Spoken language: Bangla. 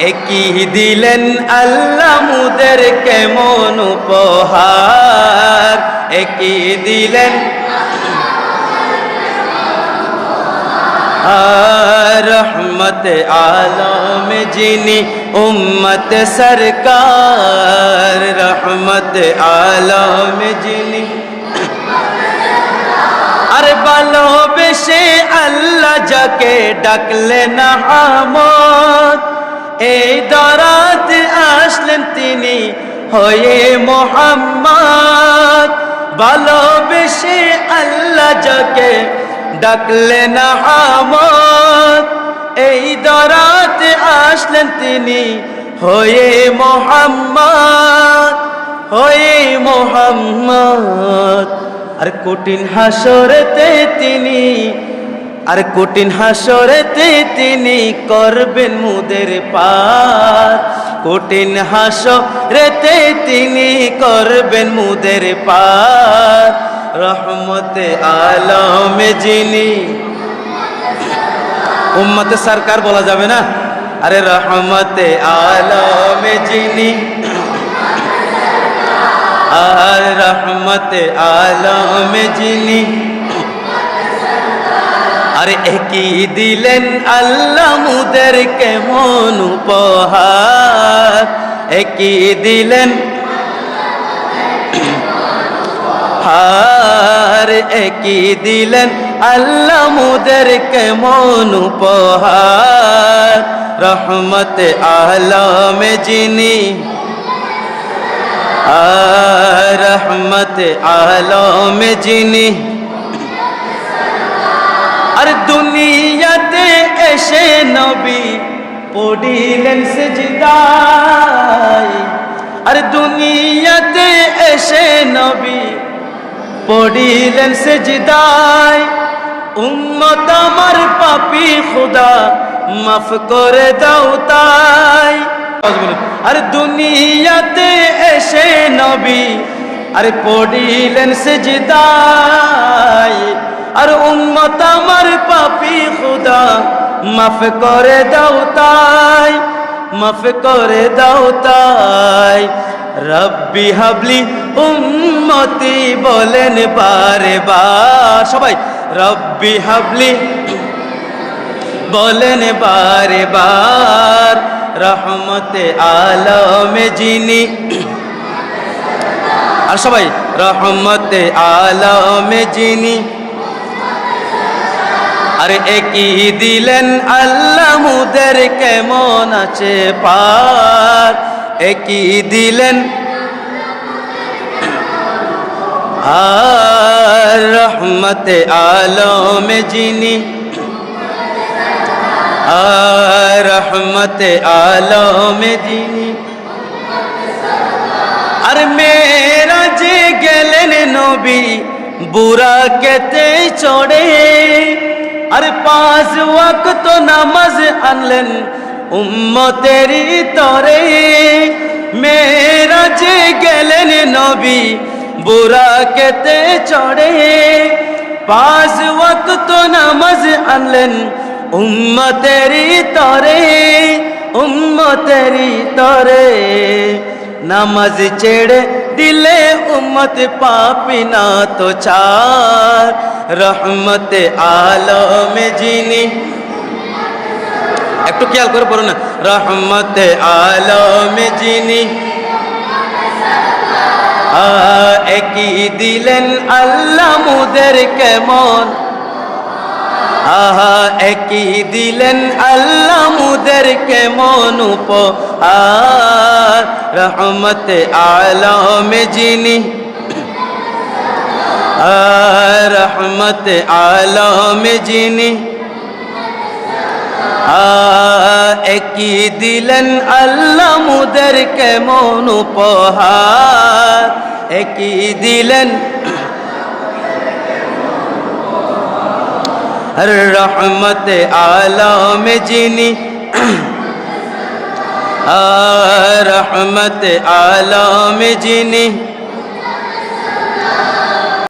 একই দিলেন আল্লাহ মুদের কেমন উপহার? একই দিলেন রহমত আলম যিনি উম্মত সরকার। রহমত আলম যিনি আর ভালোবেসে আল্লাহ যাকে ডাকলেন আমদ এই দরাত আসলেন তিনি হয়ে মোহাম্মদ। ভালোবেসে আল্লাহ যাকে ডাকলেন আমদ এই দরাত আসলেন তিনি হয়ে মোহাম্মদ। হয়ে মোহাম্মদ। আর কঠিন হাসরেতে তিনি আর কঠিন হাসরেতে তিনি করবেন মুদের পার। কঠিন হাসরেতে তিনি করবেন মুদের পার। রহমতে আলমে যিনি উম্মতে সরকার বলা যাবে না? আরে রহমতে আলমে যিনি। আর রহমতে আলমে যিনি। আরে একই দিলেন আল্লাহ মুদের কেমন উপহার? একই দিলেন হার একই দিলেন আল্লাহ মুদের কেমন উপহার? রহমত আলমে যিনি রহমত আলমে যিনি আর দুনিয়াতে এসে নবী পড়িলেন সেজদাই আর দুনিয়াতে এসে নবী পড়িলেন সেজদাই উম্মত আমার পাপি খুদা, মাফ করে দাও তাই। আর দুনিয়াতে এসে নবী আরে পড়িলেন সেজদাই আর উম্মত আমার পাপি খুদা, মাফ করে দাও তাই, মাফ করে দাও তাই। রব্বি হাবলি উম্মতি বলেন বারে বার সবাই, রব্বি হাবলি বলেন বারে বার রহমতে আলমে যিনি। আর সবাই, রহমতে আলমে যিনি। আরে একই দিলেন আল্লাহ মুদের কেমন আছে পার? একই দিলেন আর রহমতে আলমে যিনি, আর রহমতে আলমে যিনি। আর মেরা যে গেলেন নবী, বুড়া কেতে চড়ে আর পাঁচ ওয়াক্ত নামাজ আনলেন উম্মতেরি তরে। মেরা যে গেলেন নবী বুড়া কেতে চড়ে। পাঁচ ওয়াক্ত নামাজ আনলেন উম্মতেরি তরে উম্মতেরি তরে। নামাজ ছেড়ে দিলে উম্মত পাপি না তো চার রহমত আলমে যিনি। একটু খেয়াল করে পড়ো না। রহমত আলমে যিনি। একই দিলেন আল্লাহ মুদের কেমন আহা একই দিলেন আল্লাহ মুদের কেমন উপহার। রহমত আলমে যিনি। আর রহমত আলমে যিনি একই দিলেন আল্লাহ মুদের কেমন উপহার। একই দিলেন রহমত আলম যিনি রহমত আলম যিনি।